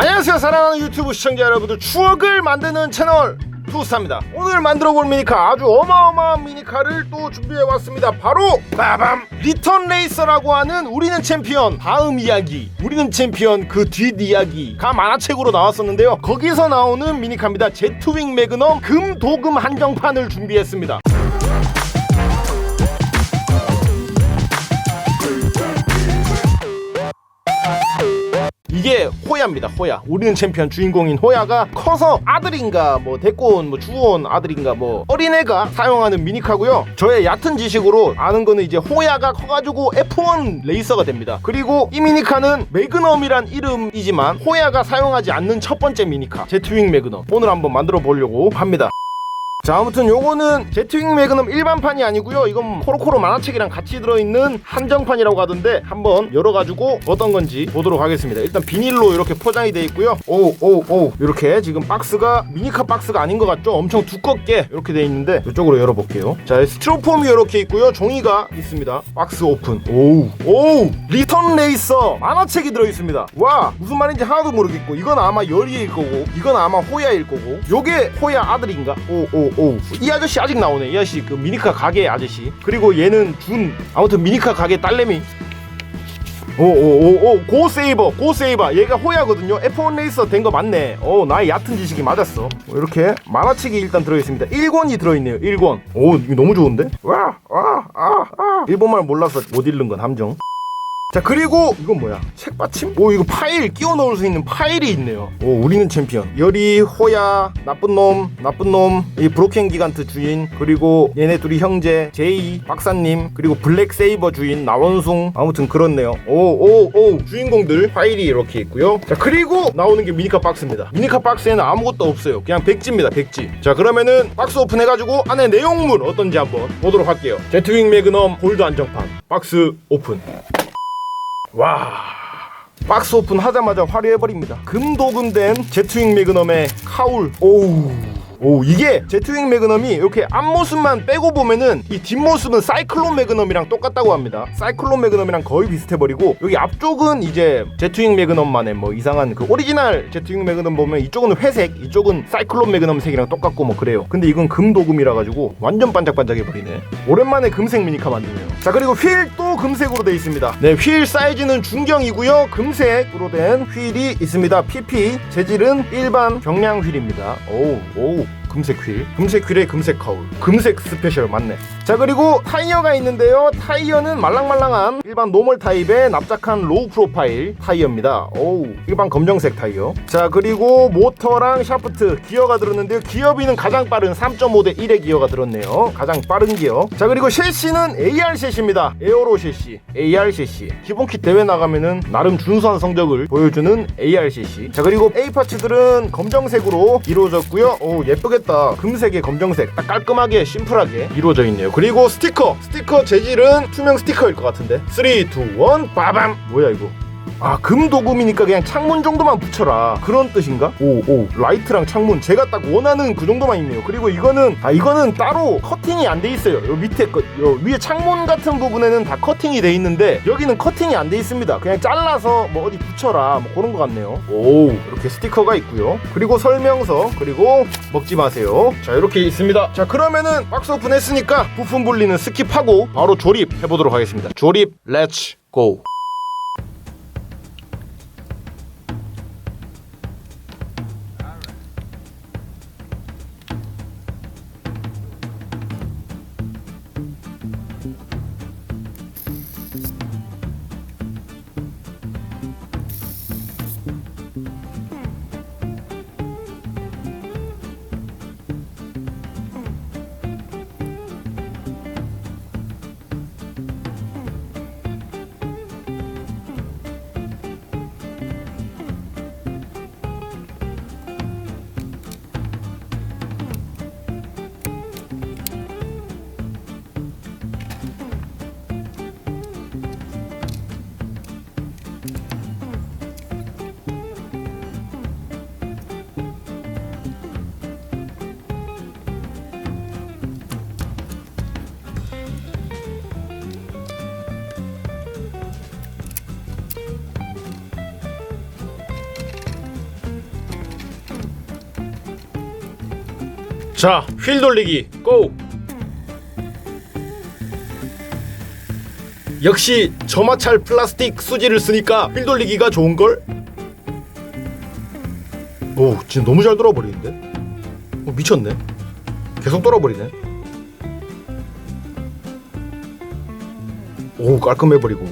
안녕하세요. 사랑하는 유튜브 시청자 여러분들 추억을 만드는 채널 투스타입니다. 오늘 만들어 볼 미니카 아주 어마어마한 미니카를 또 준비해 왔습니다. 바로 빠밤! 리턴 레이서라고 하는 우리는 챔피언 다음 이야기. 우리는 챔피언 그 뒷 이야기 가 만화책으로 나왔었는데요. 거기서 나오는 미니카입니다. 제트윙 매그넘 금도금 한정판을 준비했습니다 이게 호야입니다. 호야. 우리는 챔피언 주인공인 호야가 커서 아들인가 뭐 데리고 온 뭐 주워온 아들인가 뭐 어린애가 사용하는 미니카고요. 저의 얕은 지식으로 아는 거는 이제 호야가 커가지고 F1 레이서가 됩니다. 그리고 이 미니카는 매그넘이란 이름이지만 호야가 사용하지 않는 첫 번째 미니카 제트윙 매그넘 오늘 한번 만들어 보려고 합니다. 자 아무튼 요거는 제트윙 매그넘 일반판이 아니고요. 이건 코로코로 만화책이랑 같이 들어있는 한정판이라고 하던데 한번 열어가지고 어떤 건지 보도록 하겠습니다. 일단 비닐로 이렇게 포장이 되어 있고요. 오 오 오. 이렇게 지금 박스가 미니카 박스가 아닌 것 같죠? 엄청 두껍게 이렇게 되어 있는데 이쪽으로 열어볼게요. 자 스티로폼이 이렇게 있고요. 종이가 있습니다. 박스 오픈. 오우 오우 리턴 레이서. 만화책이 들어있습니다. 와 무슨 말인지 하나도 모르겠고 이건 아마 열이일 거고 이건 아마 호야일 거고 요게 호야 아들인가? 오오 오. 이 아저씨 아직 나오네. 이 아저씨 그 미니카 가게 아저씨. 그리고 얘는 준. 아무튼 미니카 가게 딸내미. 오오오오 고세이버 고세이버. 얘가 호야거든요. F1 레이서 된 거 맞네. 오 나의 얕은 지식이 맞았어. 어, 이렇게 만화책이 일단 들어있습니다. 1권이 들어있네요 1권. 오 이거 너무 좋은데? 와와아아. 일본말 몰라서 못 읽는 건 함정 자 그리고 이건 뭐야? 책받침? 오 이거 파일 끼워 넣을 수 있는 파일이 있네요. 오 우리는 챔피언. 열이 호야 나쁜 놈 나쁜 놈 이 브로켄 기간트 주인 그리고 얘네 둘이 형제 제이 박사님 그리고 블랙 세이버 주인 나원숭. 아무튼 그렇네요. 오오 오. 주인공들 파일이 이렇게 있고요. 자 그리고 나오는 게 미니카 박스입니다. 미니카 박스에는 아무것도 없어요. 그냥 백지입니다 백지. 자 그러면은 박스 오픈해가지고 안에 내용물 어떤지 한번 보도록 할게요. 제트윙 매그넘 골드 안정판 박스 오픈 와. 박스 오픈 하자마자 화려해버립니다. 금도금된 제트윙 매그넘의 카울. 오우 오 이게 제트윙 매그넘이 이렇게 앞모습만 빼고 보면은 이 뒷모습은 사이클론 매그넘이랑 똑같다고 합니다. 사이클론 매그넘이랑 거의 비슷해버리고 여기 앞쪽은 이제 제트윙 매그넘만의 뭐 이상한 그 오리지널 제트윙 매그넘 보면 이쪽은 회색 이쪽은 사이클론 매그넘 색이랑 똑같고 뭐 그래요. 근데 이건 금도금이라 가지고 완전 반짝반짝해버리네. 오랜만에 금색 미니카 만드네요. 자 그리고 휠도 금색으로 되어 있습니다. 네휠 사이즈는 중경이고요. 금색으로 된 휠이 있습니다. PP 재질은 일반 경량 휠입니다. 오우 오우 금색 휠. 금색 휠에 금색 거울. 금색 스페셜 맞네. 자 그리고 타이어가 있는데요. 타이어는 말랑말랑한 일반 노멀 타입의 납작한 로우 프로파일 타이어입니다. 오우 일반 검정색 타이어. 자 그리고 모터랑 샤프트 기어가 들었는데요. 기어비는 가장 빠른 3.5대 1의 기어가 들었네요. 가장 빠른 기어. 자 그리고 셰시는 AR 셰시입니다. 에어로 셰시 AR 셰시. 기본킷 대회 나가면은 나름 준수한 성적을 보여주는 AR 셰시. 자 그리고 A 파츠들은 검정색으로 이루어졌고요. 오 예쁘 겠다. 금색에 검정색 딱 깔끔하게 심플하게 이루어져 있네요. 그리고 스티커. 스티커 재질은 투명 스티커일 것 같은데. 3, 2, 1 빠밤! 뭐야 이거 아 금도금이니까 그냥 창문 정도만 붙여라. 그런 뜻인가? 오 오. 라이트랑 창문. 제가 딱 원하는 그 정도만 있네요. 그리고 이거는 아 이거는 따로 커팅이 안 돼 있어요. 요 밑에 거, 요 위에 창문 같은 부분에는 다 커팅이 돼 있는데 여기는 커팅이 안 돼 있습니다. 그냥 잘라서 뭐 어디 붙여라. 뭐 그런 것 같네요. 오 이렇게 스티커가 있고요. 그리고 설명서. 그리고 먹지 마세요. 자 이렇게 있습니다. 자 그러면은 박스 오픈했으니까 부품 분리는 스킵하고 바로 조립 해보도록 하겠습니다. 조립 렛츠 고 자, 휠 돌리기 고! 역시 저마찰 플라스틱 수지를 쓰니까 휠 돌리기가 좋은걸? 오, 진짜 너무 잘 돌아버리는데? 어, 미쳤네. 계속 돌아버리네. 오, 깔끔해버리고.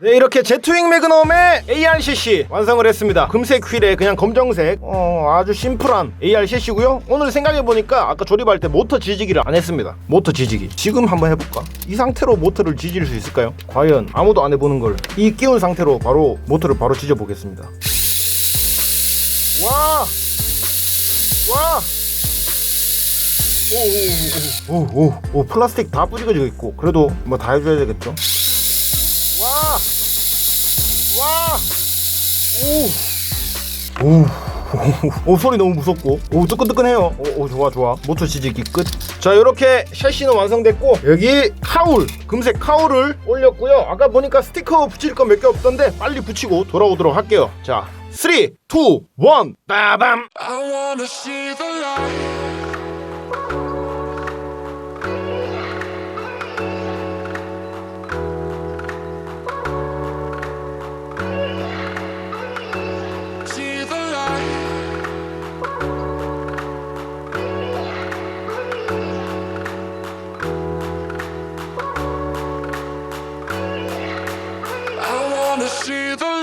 네 이렇게 제트윙 매그넘의 ARCC 완성을 했습니다. 금색 휠에 그냥 검정색. 어, 아주 심플한 ARCC고요. 오늘 생각해보니까 아까 조립할 때 모터 지지기를 안 했습니다. 모터 지지기. 지금 한번 해볼까? 이 상태로 모터를 지질 수 있을까요? 과연 아무도 안 해보는 걸. 이 끼운 상태로 바로 모터를 바로 지져보겠습니다. 와! 와! 오오오오 오, 오, 플라스틱 다 부지거지고 있고. 그래도 뭐 다 해줘야 되겠죠 와! 와! 오! 오! 오, 소리 너무 무섭고. 오 뜨끈뜨끈해요. 오, 오 좋아 좋아. 모터 지지기 끝자 이렇게 샤시는 완성됐고 여기 카울 금색 카울을 올렸고요. 아까 보니까 스티커 붙일 거 몇 개 없던데 빨리 붙이고 돌아오도록 할게요. 자 3, 2, 1 빠밤 see the.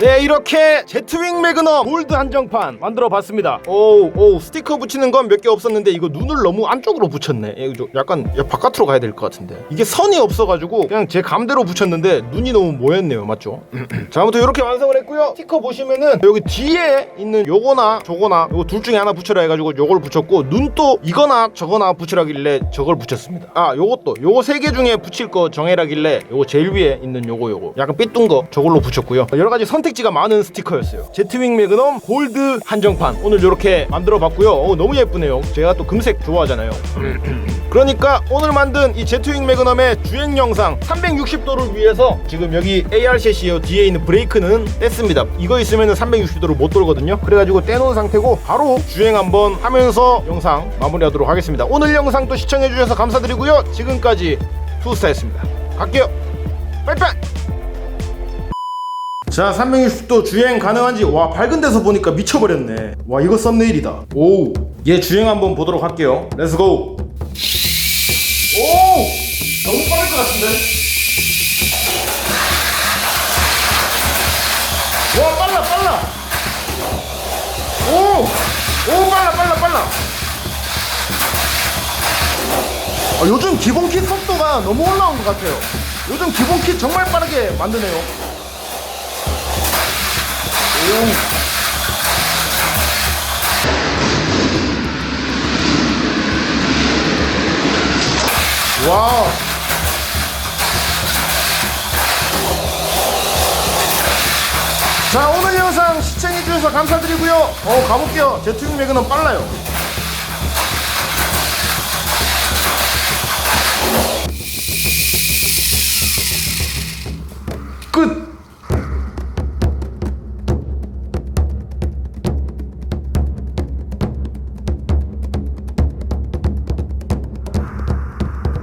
네 이렇게 제트윙 매그넘 골드 한정판 만들어 봤습니다. 오오 스티커 붙이는 건 몇 개 없었는데 이거 눈을 너무 안쪽으로 붙였네. 좀 약간 야, 바깥으로 가야 될 것 같은데. 이게 선이 없어가지고 그냥 제 감대로 붙였는데 눈이 너무 모였네요 맞죠? 자 아무튼 이렇게 완성을 했고요. 스티커 보시면은 여기 뒤에 있는 요거나 저거나 요거 둘 중에 하나 붙여라 해가지고 요걸 붙였고 눈도 이거나 저거나 붙이라길래 저걸 붙였습니다. 아 요것도 요거 세 개 중에 붙일 거 정해라길래 요거 제일 위에 있는 요거 요거. 약간 삐뚤 거 저걸로 붙였고요. 여러 가지 선택 지가 많은 스티커였어요. 제트윙 매그넘 골드 한정판. 오늘 이렇게 만들어 봤고요. 어, 너무 예쁘네요. 제가 또 금색 좋아하잖아요. 그러니까 오늘 만든 이 제트윙 매그넘의 주행 영상 360도를 위해서 지금 여기 ARCC 뒤에 있는 브레이크는 뗐습니다. 이거 있으면 360도를 못 돌거든요. 그래가지고 떼놓은 상태고 바로 주행 한번 하면서 영상 마무리하도록 하겠습니다. 오늘 영상도 시청해주셔서 감사드리고요. 지금까지 투스타였습니다. 갈게요. 빠이빠이 자 360도 주행 가능한지. 와 밝은 데서 보니까 미쳐버렸네. 와 이거 썸네일이다. 오얘 주행 한번 보도록 할게요. 렛츠고 오 너무 빠를 것 같은데? 와 빨라 빨라. 오오 빨라 빨라 빨라. 아, 요즘 기본 킷 속도가 너무 올라온 것 같아요. 요즘 기본 킷 정말 빠르게 만드네요 와우. 자 오늘 영상 시청해주셔서 감사드리고요. 어 가볼게요. 제트윙 매그넘 빨라요